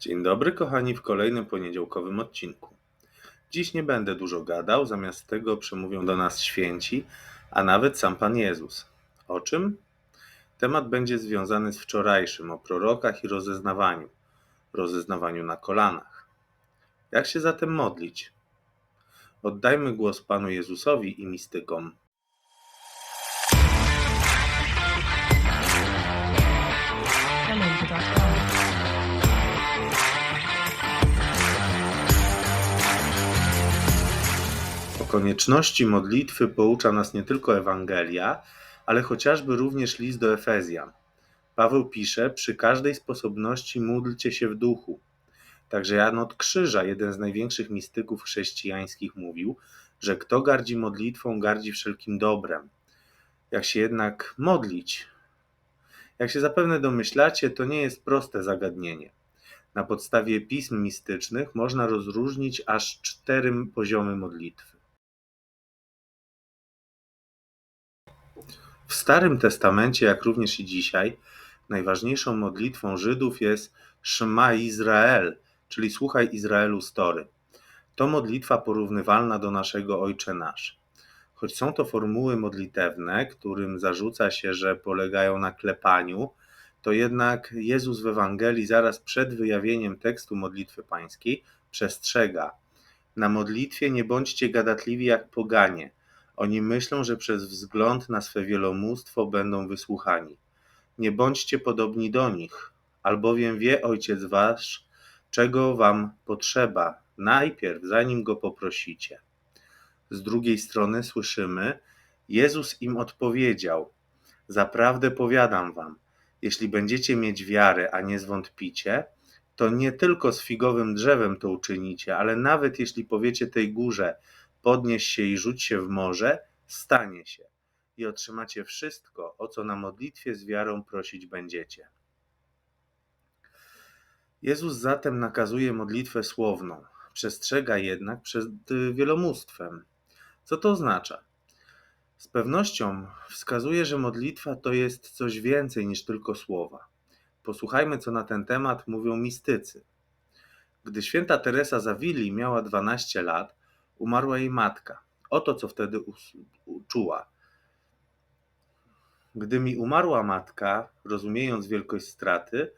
Dzień dobry, kochani, w kolejnym poniedziałkowym odcinku. Dziś nie będę dużo gadał, zamiast tego przemówią do nas święci, a nawet sam Pan Jezus. O czym? Temat będzie związany z wczorajszym, o prorokach i rozeznawaniu. Rozeznawaniu na kolanach. Jak się zatem modlić? Oddajmy głos Panu Jezusowi i mistykom. Konieczności modlitwy poucza nas nie tylko Ewangelia, ale chociażby również list do Efezjan. Paweł pisze: Przy każdej sposobności módlcie się w duchu. Także Jan od Krzyża, jeden z największych mistyków chrześcijańskich, mówił, że kto gardzi modlitwą, gardzi wszelkim dobrem. Jak się jednak modlić? Jak się zapewne domyślacie, to nie jest proste zagadnienie. Na podstawie pism mistycznych można rozróżnić aż cztery poziomy modlitwy. W Starym Testamencie, jak również i dzisiaj, najważniejszą modlitwą Żydów jest Shema Izrael, czyli Słuchaj Izraelu Story. To modlitwa porównywalna do naszego Ojcze Nasz. Choć są to formuły modlitewne, którym zarzuca się, że polegają na klepaniu, to jednak Jezus w Ewangelii zaraz przed wyjawieniem tekstu modlitwy pańskiej przestrzega. Na modlitwie nie bądźcie gadatliwi jak poganie. Oni myślą, że przez wzgląd na swe wielomóstwo będą wysłuchani. Nie bądźcie podobni do nich, albowiem wie Ojciec Wasz, czego Wam potrzeba, najpierw, zanim Go poprosicie. Z drugiej strony słyszymy, Jezus im odpowiedział: Zaprawdę powiadam Wam, jeśli będziecie mieć wiarę, a nie zwątpicie, to nie tylko z figowym drzewem to uczynicie, ale nawet jeśli powiecie tej górze, podnieś się i rzuć się w morze, stanie się i otrzymacie wszystko, o co na modlitwie z wiarą prosić będziecie. Jezus zatem nakazuje modlitwę słowną, przestrzega jednak przed y, wielomóstwem. Co to oznacza? Z pewnością wskazuje, że modlitwa to jest coś więcej niż tylko słowa. Posłuchajmy, co na ten temat mówią mistycy. Gdy święta Teresa Zawili miała 12 lat, umarła jej matka. Oto co wtedy us- czuła. Gdy mi umarła matka, rozumiejąc wielkość straty,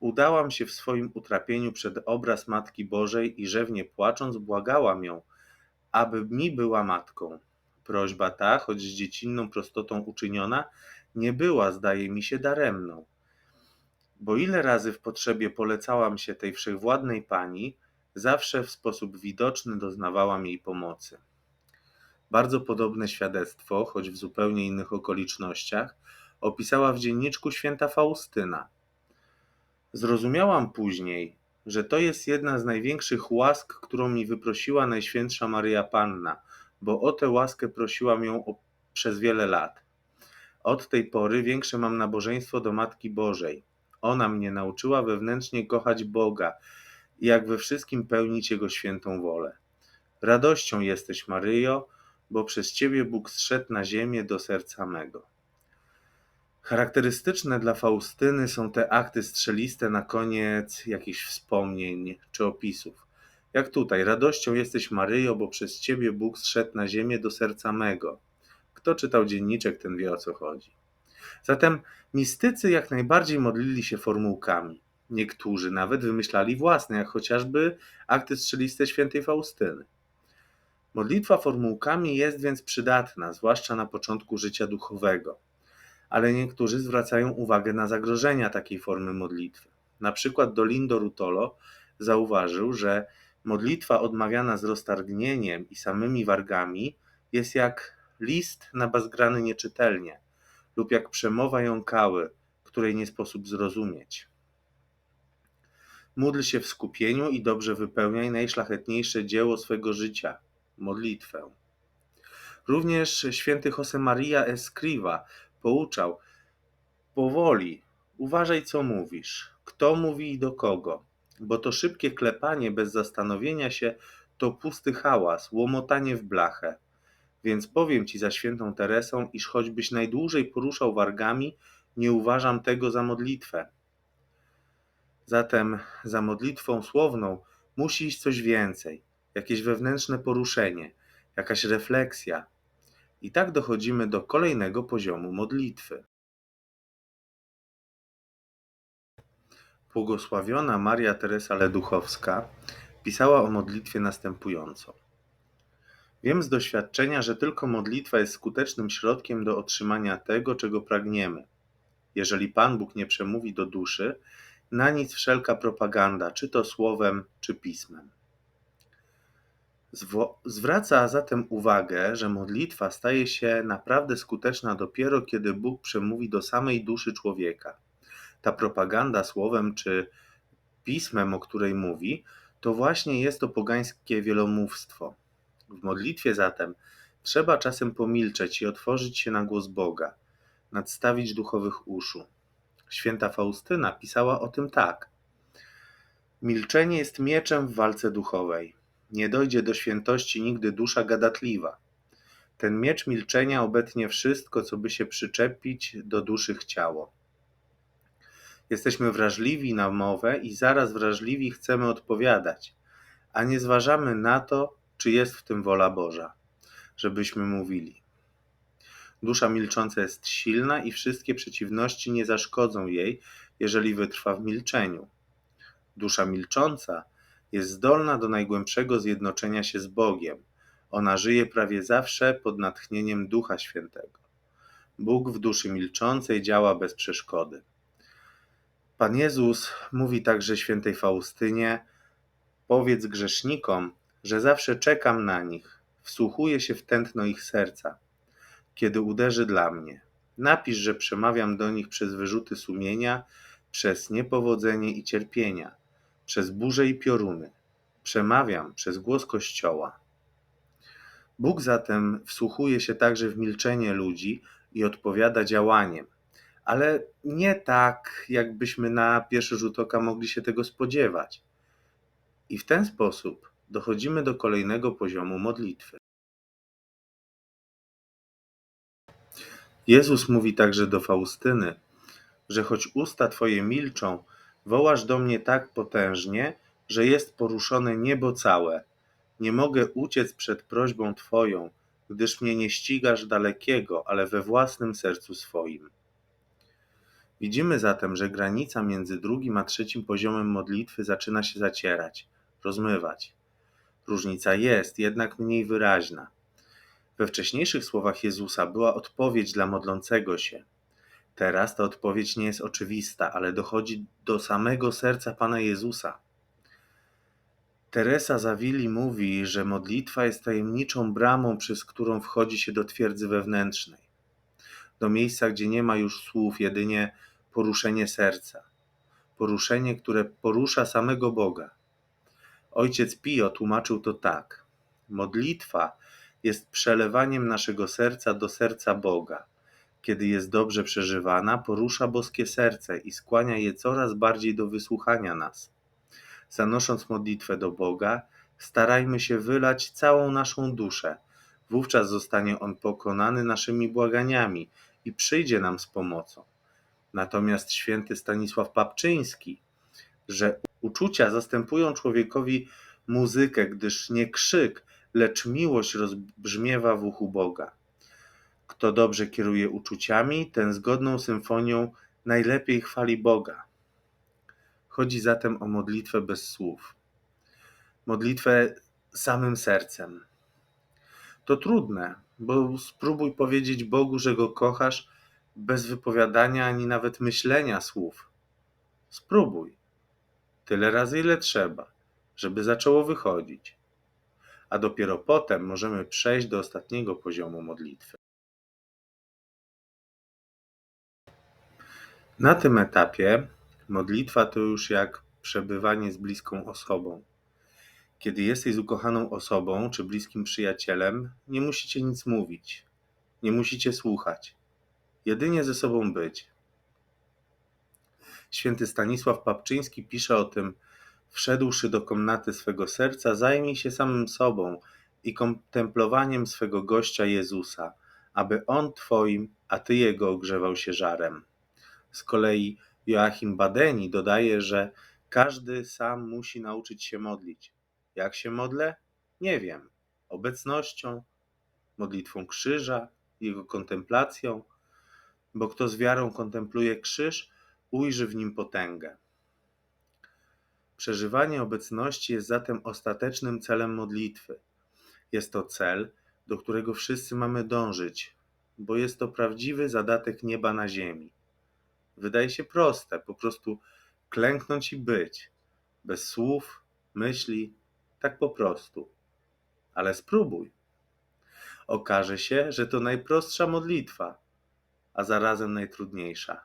udałam się w swoim utrapieniu przed obraz Matki Bożej i rzewnie płacząc błagałam ją, aby mi była matką. Prośba ta, choć z dziecinną prostotą uczyniona, nie była, zdaje mi się, daremną. Bo ile razy w potrzebie polecałam się tej wszechwładnej pani, zawsze w sposób widoczny doznawałam jej pomocy. Bardzo podobne świadectwo, choć w zupełnie innych okolicznościach, opisała w dzienniczku święta Faustyna. Zrozumiałam później, że to jest jedna z największych łask, którą mi wyprosiła Najświętsza Maryja Panna, bo o tę łaskę prosiłam ją o, przez wiele lat. Od tej pory większe mam nabożeństwo do Matki Bożej. Ona mnie nauczyła wewnętrznie kochać Boga jak we wszystkim pełnić Jego świętą wolę. Radością jesteś, Maryjo, bo przez Ciebie Bóg zszedł na ziemię do serca mego. Charakterystyczne dla Faustyny są te akty strzeliste na koniec jakichś wspomnień czy opisów. Jak tutaj, radością jesteś Maryjo, bo przez Ciebie Bóg zszedł na ziemię do serca mego. Kto czytał dzienniczek, ten wie o co chodzi. Zatem mistycy jak najbardziej modlili się formułkami. Niektórzy nawet wymyślali własne, jak chociażby akty strzeliste świętej Faustyny. Modlitwa formułkami jest więc przydatna, zwłaszcza na początku życia duchowego. Ale niektórzy zwracają uwagę na zagrożenia takiej formy modlitwy. Na przykład Dolindo Rutolo zauważył, że modlitwa odmawiana z roztargnieniem i samymi wargami jest jak list nabazgrany nieczytelnie lub jak przemowa jąkały, której nie sposób zrozumieć. Módl się w skupieniu i dobrze wypełniaj najszlachetniejsze dzieło swego życia modlitwę. Również święty Josemaria Escriva pouczał: Powoli, uważaj, co mówisz, kto mówi i do kogo, bo to szybkie klepanie bez zastanowienia się to pusty hałas, łomotanie w blachę. Więc powiem ci za świętą Teresą, iż choćbyś najdłużej poruszał wargami, nie uważam tego za modlitwę. Zatem za modlitwą słowną musi iść coś więcej, jakieś wewnętrzne poruszenie, jakaś refleksja. I tak dochodzimy do kolejnego poziomu modlitwy. Błogosławiona Maria Teresa Leduchowska pisała o modlitwie następująco. Wiem z doświadczenia, że tylko modlitwa jest skutecznym środkiem do otrzymania tego, czego pragniemy. Jeżeli Pan Bóg nie przemówi do duszy, na nic wszelka propaganda, czy to słowem, czy pismem. Zwraca zatem uwagę, że modlitwa staje się naprawdę skuteczna dopiero kiedy Bóg przemówi do samej duszy człowieka. Ta propaganda słowem czy pismem, o której mówi, to właśnie jest to pogańskie wielomówstwo. W modlitwie zatem trzeba czasem pomilczeć i otworzyć się na głos Boga, nadstawić duchowych uszu. Święta Faustyna pisała o tym tak. Milczenie jest mieczem w walce duchowej. Nie dojdzie do świętości nigdy dusza gadatliwa. Ten miecz milczenia obetnie wszystko, co by się przyczepić do duszy chciało. Jesteśmy wrażliwi na mowę i zaraz wrażliwi chcemy odpowiadać, a nie zważamy na to, czy jest w tym wola Boża, żebyśmy mówili. Dusza milcząca jest silna i wszystkie przeciwności nie zaszkodzą jej, jeżeli wytrwa w milczeniu. Dusza milcząca jest zdolna do najgłębszego zjednoczenia się z Bogiem. Ona żyje prawie zawsze pod natchnieniem Ducha Świętego. Bóg w duszy milczącej działa bez przeszkody. Pan Jezus mówi także świętej Faustynie: Powiedz grzesznikom, że zawsze czekam na nich, wsłuchuję się w tętno ich serca, kiedy uderzy dla mnie. Napisz, że przemawiam do nich przez wyrzuty sumienia, przez niepowodzenie i cierpienia, przez burze i pioruny. Przemawiam przez głos Kościoła. Bóg zatem wsłuchuje się także w milczenie ludzi i odpowiada działaniem, ale nie tak, jakbyśmy na pierwszy rzut oka mogli się tego spodziewać. I w ten sposób dochodzimy do kolejnego poziomu modlitwy. Jezus mówi także do Faustyny, że choć usta Twoje milczą, wołasz do mnie tak potężnie, że jest poruszone niebo całe. Nie mogę uciec przed prośbą Twoją, gdyż mnie nie ścigasz dalekiego, ale we własnym sercu swoim. Widzimy zatem, że granica między drugim a trzecim poziomem modlitwy zaczyna się zacierać, rozmywać. Różnica jest, jednak mniej wyraźna. We wcześniejszych słowach Jezusa była odpowiedź dla modlącego się. Teraz ta odpowiedź nie jest oczywista, ale dochodzi do samego serca Pana Jezusa. Teresa Zawili mówi, że modlitwa jest tajemniczą bramą, przez którą wchodzi się do twierdzy wewnętrznej, do miejsca, gdzie nie ma już słów, jedynie poruszenie serca. Poruszenie, które porusza samego Boga. Ojciec Pio tłumaczył to tak: Modlitwa jest przelewaniem naszego serca do serca Boga. Kiedy jest dobrze przeżywana, porusza boskie serce i skłania je coraz bardziej do wysłuchania nas. Zanosząc modlitwę do Boga, starajmy się wylać całą naszą duszę. Wówczas zostanie On pokonany naszymi błaganiami i przyjdzie nam z pomocą. Natomiast święty Stanisław Papczyński, że uczucia zastępują człowiekowi muzykę, gdyż nie krzyk, lecz miłość rozbrzmiewa w uchu Boga. Kto dobrze kieruje uczuciami, ten zgodną symfonią najlepiej chwali Boga. Chodzi zatem o modlitwę bez słów. Modlitwę samym sercem. To trudne, bo spróbuj powiedzieć Bogu, że go kochasz bez wypowiadania ani nawet myślenia słów. Spróbuj. Tyle razy, ile trzeba, żeby zaczęło wychodzić. A dopiero potem możemy przejść do ostatniego poziomu modlitwy. Na tym etapie modlitwa to już jak przebywanie z bliską osobą. Kiedy jesteś z ukochaną osobą czy bliskim przyjacielem, nie musicie nic mówić, nie musicie słuchać, jedynie ze sobą być. Święty Stanisław Papczyński pisze o tym, wszedłszy do komnaty swego serca, zajmij się samym sobą i kontemplowaniem swego gościa Jezusa, aby on Twoim, a Ty Jego ogrzewał się żarem. Z kolei Joachim Badeni dodaje, że Każdy sam musi nauczyć się modlić. Jak się modlę? Nie wiem. Obecnością, modlitwą krzyża, jego kontemplacją, bo kto z wiarą kontempluje krzyż, ujrzy w nim potęgę. Przeżywanie obecności jest zatem ostatecznym celem modlitwy. Jest to cel, do którego wszyscy mamy dążyć, bo jest to prawdziwy zadatek nieba na ziemi. Wydaje się proste, po prostu klęknąć i być, bez słów, myśli, tak po prostu. Ale spróbuj. Okaże się, że to najprostsza modlitwa, a zarazem najtrudniejsza.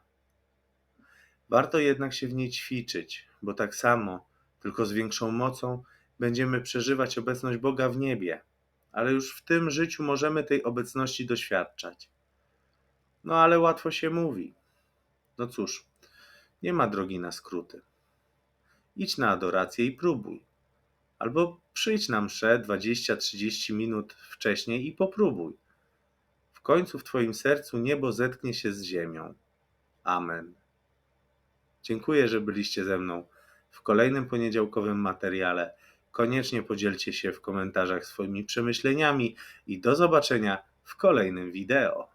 Warto jednak się w niej ćwiczyć, bo tak samo, tylko z większą mocą, będziemy przeżywać obecność Boga w niebie, ale już w tym życiu możemy tej obecności doświadczać. No ale łatwo się mówi. No cóż, nie ma drogi na skróty. Idź na adorację i próbuj. Albo przyjdź na mszę 20-30 minut wcześniej i popróbuj. W końcu w Twoim sercu niebo zetknie się z ziemią. Amen. Dziękuję, że byliście ze mną w kolejnym poniedziałkowym materiale. Koniecznie podzielcie się w komentarzach swoimi przemyśleniami i do zobaczenia w kolejnym wideo.